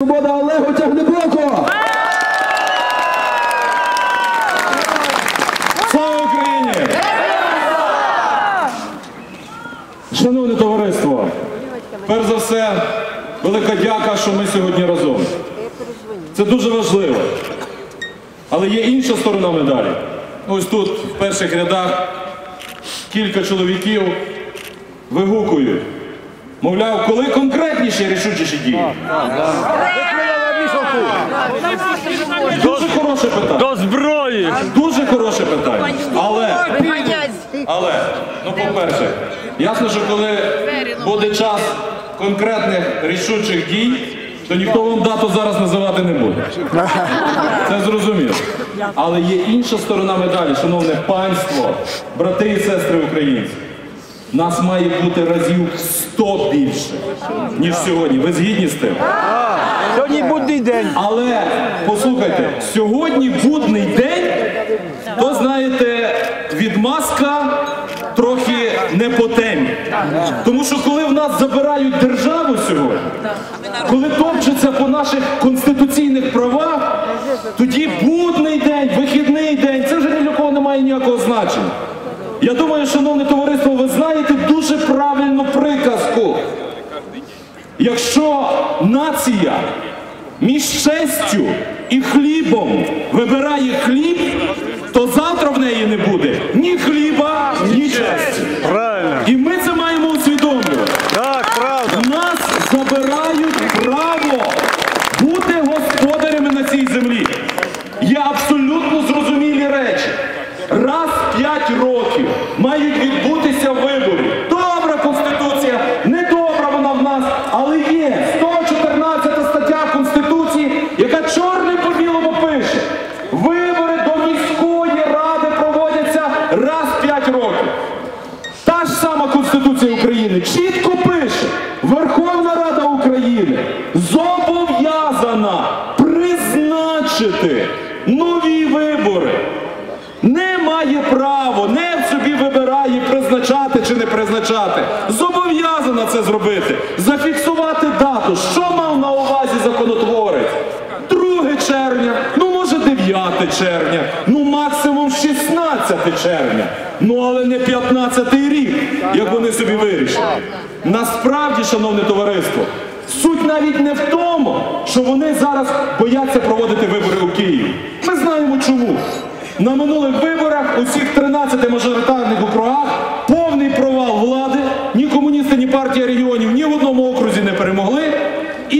Свобода Олегу Тягнебоку! Слава Україні! Шановне товариство, перш за все, велика дяка, що ми сьогодні разом. Це дуже важливо. Але є інша сторона медалі. Ось тут, в перших рядах, кілька чоловіків вигукують. Мовляв, коли конкретніші рішучіші дії? Дуже хороше питання. До зброї! Дуже хороше питання. Але, але, ну по-перше, ясно, що коли буде час конкретних рішучих дій, то ніхто вам дату зараз називати не буде. Це зрозуміло. Але є інша сторона медалі, шановне панство, брати і сестри українці. Нас має бути разів 100 більше, ніж сьогодні. Ви згідні з тим? Сьогодні будний день. Але послухайте, сьогодні будний день, то знаєте, відмазка трохи не по темі. Тому що коли в нас забирають державу сьогодні, коли топчуться по наших конституційних правах, тоді будний день, вихідний день, це вже ні для кого не має ніякого значення. Думаю, шановне товариство, ви знаєте дуже правильну приказку. Якщо нація між честю і хлібом вибирає хліб, то завтра в неї не буде ні хліба, ні честі. Правильно. І ми це маємо усвідомлювати. Так, правда. Нас забирають право бути господарями на цій землі. Є абсолютно зрозумілі речі. Раз в п'ять років мають відбутися вибори. Добра конституція, не добра вона в нас, але є 114 стаття Конституції, яка чорним по білому пише. Вибори до міської ради проводяться раз в п'ять років. Та ж сама Конституція України чітко пише, Верховна Рада України зобов'язана призначити нові вибори. Не має право, не в собі вибирає призначати чи. Зобов'язана це зробити, зафіксувати дату. Що мав на увазі законотворець? 2 червня, ну може 9 червня, ну максимум 16 червня. Ну але не 15 рік, як вони собі вирішили. Насправді, шановне товариство, суть навіть не в тому, що вони зараз бояться проводити вибори у Києві. Ми знаємо чому. На минулих виборах у всіх 13 мажоритарних округах повний провал влади. Ні комуністи, ні партія регіонів ні в одному окрузі не перемогли. І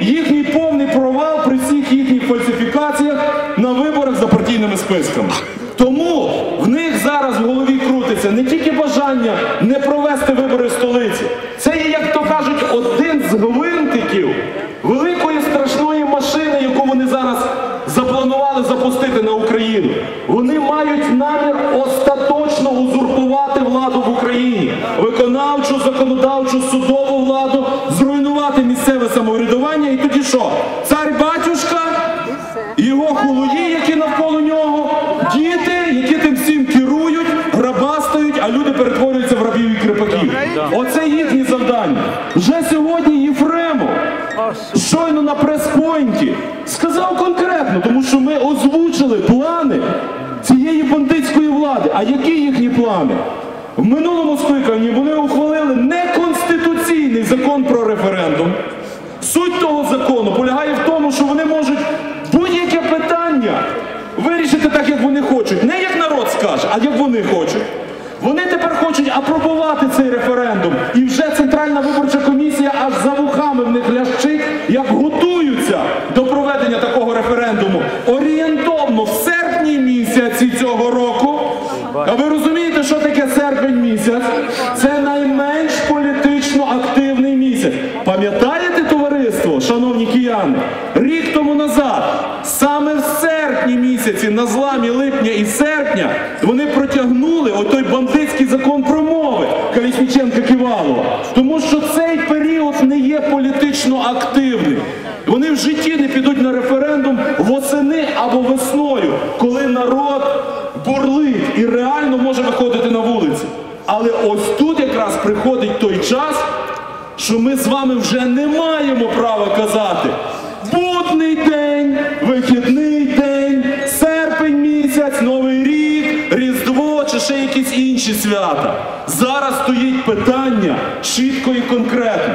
їхній повний провал при всіх їхніх фальсифікаціях на виборах за партійними списками. Тому в них зараз в голові крутиться не тільки бажання не провести вибори в столиці. Це є, як то кажуть, один з гвинтиків великої страшної машини, яку вони зараз запланували запустити на Україну. Вони мають намір остаточно узурпувати владу в Україні, виконавчу, законодавчу, судову владу, зруйнувати місцеве самоврядування. І тоді що? Цар батюшка, його хулуї, які навколо нього, діти, які тим всім керують, грабастають, а люди перетворюються в рабів і кріпаків. Оце їхнє завдання. Вже сьогодні Єфремов щойно на прес-пойнті сказав конкретно, тому що ми озвучили плани цієї бандитської влади. А які їхні плани? Минулому скликанні вони ухвалили неконституційний закон про референдум. Суть того закону полягає в тому, що вони можуть будь-яке питання вирішити так, як вони хочуть. Не як народ скаже, а як вони хочуть. Вони тепер хочуть апробувати цей референдум. І вже Центральна виборча комісія аж за вухами в них лящить, як готуються до проведення такого референдуму. Орієнтовно в серпні місяці цього року. А ви розумієте, що таке серпень місяць? Це найменш політично активний місяць. Пам'ятаєте, товариство, шановні кияни, рік тому назад, саме в серпні місяці, на зламі липня і серпня, вони протягнули отой бандитський закон про мови Колісніченка Ківалова. Тому що цей період не є політично активним. Вони в житті не підуть на референдум восени або весною, коли народ бурлить і реально може виходити на вулиці. Але ось тут якраз приходить той час, що ми з вами вже не маємо права казати будний день, вихідний день, серпень місяць, новий рік, Різдво чи ще якісь інші свята. Зараз стоїть питання чітко і конкретно.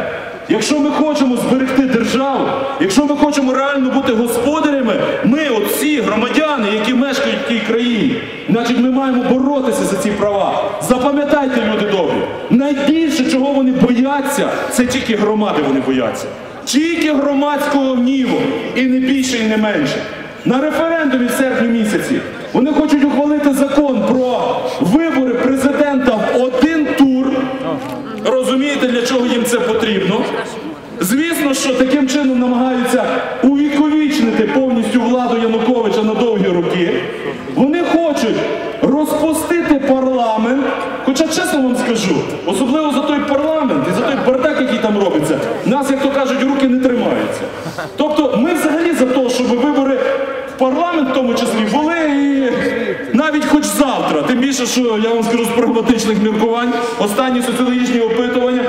Якщо ми хочемо зберегти державу, якщо ми хочемо реально бути господарями, ми, от всі громадяни, які мешкають в тій країні, значить ми маємо боротися за ці права. Запам'ятайте, люди добрі, найбільше чого вони бояться, це тільки громади вони бояться. Тільки громадського гніву, і не більше, і не менше. На референдумі в серпні місяці вони хочуть ухвалити закон про вибори президента в один тур. Розумієте, для чого їм це потрібно? Звісно, що таким чином намагаються увіковічнити повністю владу Януковича на довгі роки. Вони хочуть розпустити парламент. Хоча, чесно вам скажу, особливо за той парламент і за той бардак, який там робиться, нас, як то кажуть, руки не тримаються. Тобто, ми взагалі за те, щоб вибори в парламент в тому числі були і навіть хоч завтра. Тим більше, що я вам скажу з прагматичних міркувань, останні соціологічні опитування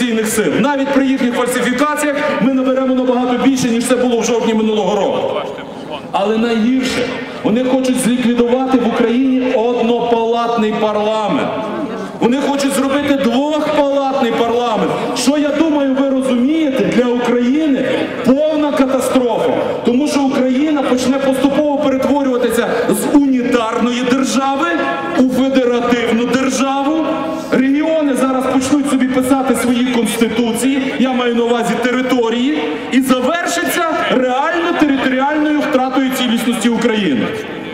опозиційних сил. Навіть при їхніх фальсифікаціях ми наберемо набагато більше, ніж це було в жовтні минулого року. Але найгірше, вони хочуть зліквідувати в Україні однопалатний парламент. Вони хочуть зробити двохпалатний парламент. Що я думаю, ви розумієте, для України повна катастрофа. Тому що Україна почне поступово перетворюватися з унітарної держави увазі території, і завершиться реально територіальною втратою цілісності України.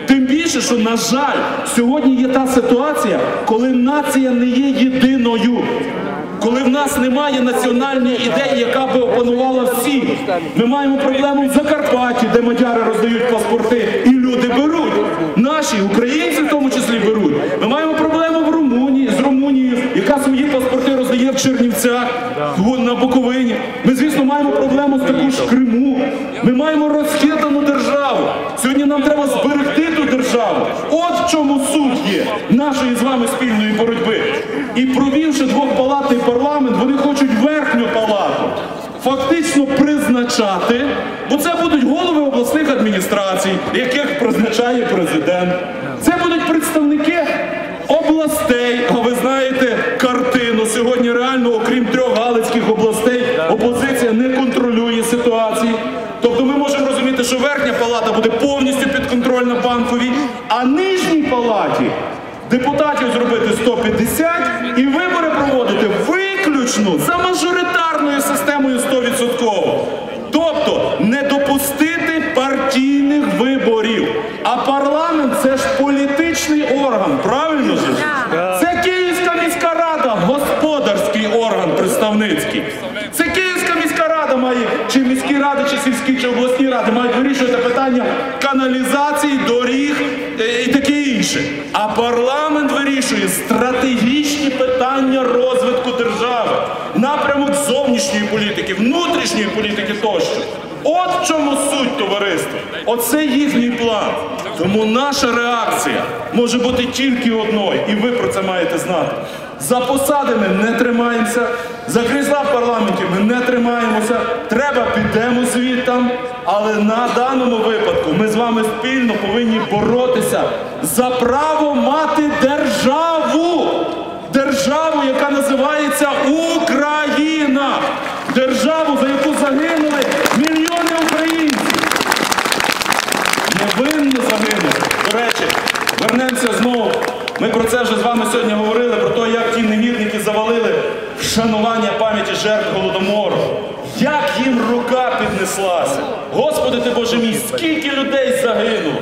Тим більше, що, на жаль, сьогодні є та ситуація, коли нація не є єдиною. Коли в нас немає національної ідеї, яка би опанувала всіх. Ми маємо проблему в Закарпатті, де мадяри роздають паспорти, і люди беруть. Наші українці в тому числі беруть. Ми маємо проблему в Румунії з Румунією, яка свої паспорти роздає в Чернівцях, в- на Буковині. Ми, звісно, маємо проблему з також в Криму. Ми маємо розхитану державу. Сьогодні нам треба зберегти ту державу. От в чому суть є нашої з вами спільної боротьби. І провівши двохпалатний парламент, вони хочуть верхню палату фактично призначати, бо це будуть голови обласних адміністрацій, яких призначає президент. Це будуть представники областей. А ви знаєте картину. Сьогодні реально, окрім трьох галицьких областей, опозиція не контролює ситуації. Тобто ми можемо розуміти, що верхня палата буде повністю підконтрольна банковій, а нижній палаті депутатів зробити 150 і вибори проводити виключно за мажоритарною системою 100%. Тобто не допустити партійних виборів. А парламент це ж політичний орган, правильно ж? Це Київська міська рада, господарський орган представницький. Це Київська міська рада має, чи міські ради, чи сільські, чи обласні ради мають вирішувати питання каналізації, доріг е, і таке інше. А парламент вирішує стратегічні питання розвитку держави, напрямок зовнішньої політики, внутрішньої політики тощо. От в чому суть товариства. Оце їхній план. Тому наша реакція може бути тільки одною, і ви про це маєте знати. За посади ми не тримаємося, за крісла в парламенті ми не тримаємося. Треба підемо звідтам. Але на даному випадку ми з вами спільно повинні боротися за право мати державу. Державу, яка називається Україна. Державу, за яку загинули мільйони українців. Невинно загинути. До речі, вернемося знову. Ми про це вже з вами сьогодні говорили, про те, як ті негідники завалили вшанування пам'яті жертв Голодомору. Як їм рука піднеслася. Господи ти Боже мій, скільки людей загинуло.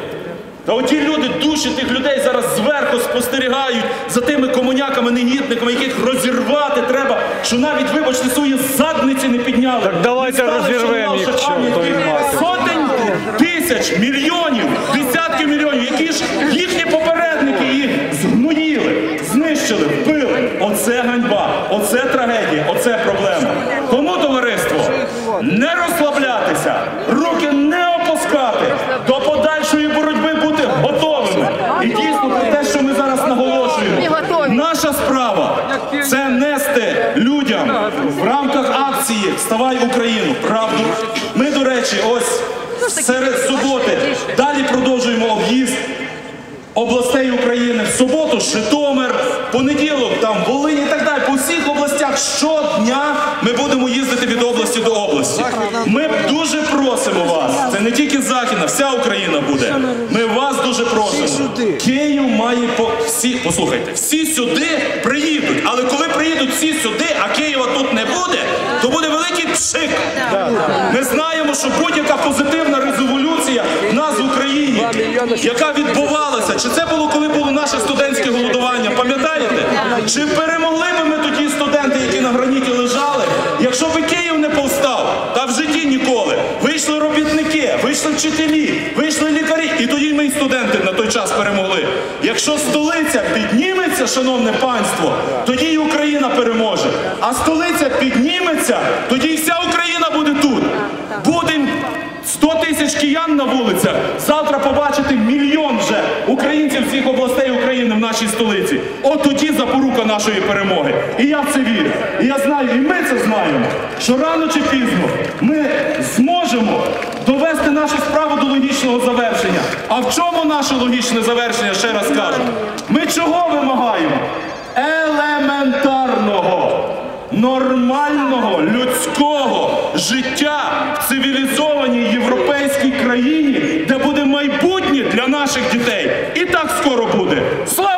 Та оті люди, душі тих людей зараз зверху спостерігають за тими комуняками, негідниками, яких розірвати треба, що навіть, вибачте, свої задниці не підняли. Так давайте розірвемо їх, сотень тисяч, мільйонів, десятки мільйонів, які ж їхні попередники їх згноїли, знищили, вбили. Оце ганьба, оце трагедія, оце проблема. Тому, товариство, не розслаблятися, руки не опускати, до подальшої боротьби бути готовими. І дійсно про те, що ми зараз наголошуємо. Ми готові. Справа це нести людям в рамках акції Вставай Україну. Правду. Ми, до речі, ось серед суботи далі продовжуємо об'їзд областей України. В суботу Житомир, понеділок там Волинь і так далі. По всіх областях щодня ми будемо їздити від області до області. Ми дуже просимо вас. Це не тільки Західна, вся Україна буде. Ми вас дуже просимо. Київ має по всі. Послухайте, всі сюди приїдуть. Але коли приїдуть всі сюди, а Києва тут не буде, то буде великий пшик. Ми знаємо, що будь-яка позитивна резолюція в нас в Україні, яка відбувалася, чи це було коли було наше студентське голодування, пам'ятаєте? Чи перемогли би ми тоді студенти, які на граніті лежали, якщо би Київ не повстав, та в житті ніколи. Вийшли робітники, вийшли вчителі, вийшли лікарі, і тоді ми і студенти на той час перемогли. Якщо столиця підніметься, шановне панство, тоді і Україна переможе. А столиця підніметься, тоді і вся Україна буде тут. Будемо 100 тисяч киян на вулицях. Завтра побачити мільйон вже українців всіх областей України в нашій столиці. От тоді запорука нашої перемоги. І я в це вірю. І я знаю, і ми це знаємо, що рано чи пізно ми зможемо довести нашу справу до логічного завершення. А в чому наше логічне завершення? Ще раз кажу. Ми чого вимагаємо? Елементарного нормального людського життя в цивілізованій європейській країні, де буде майбутнє для наших дітей. І так скоро буде. Слава!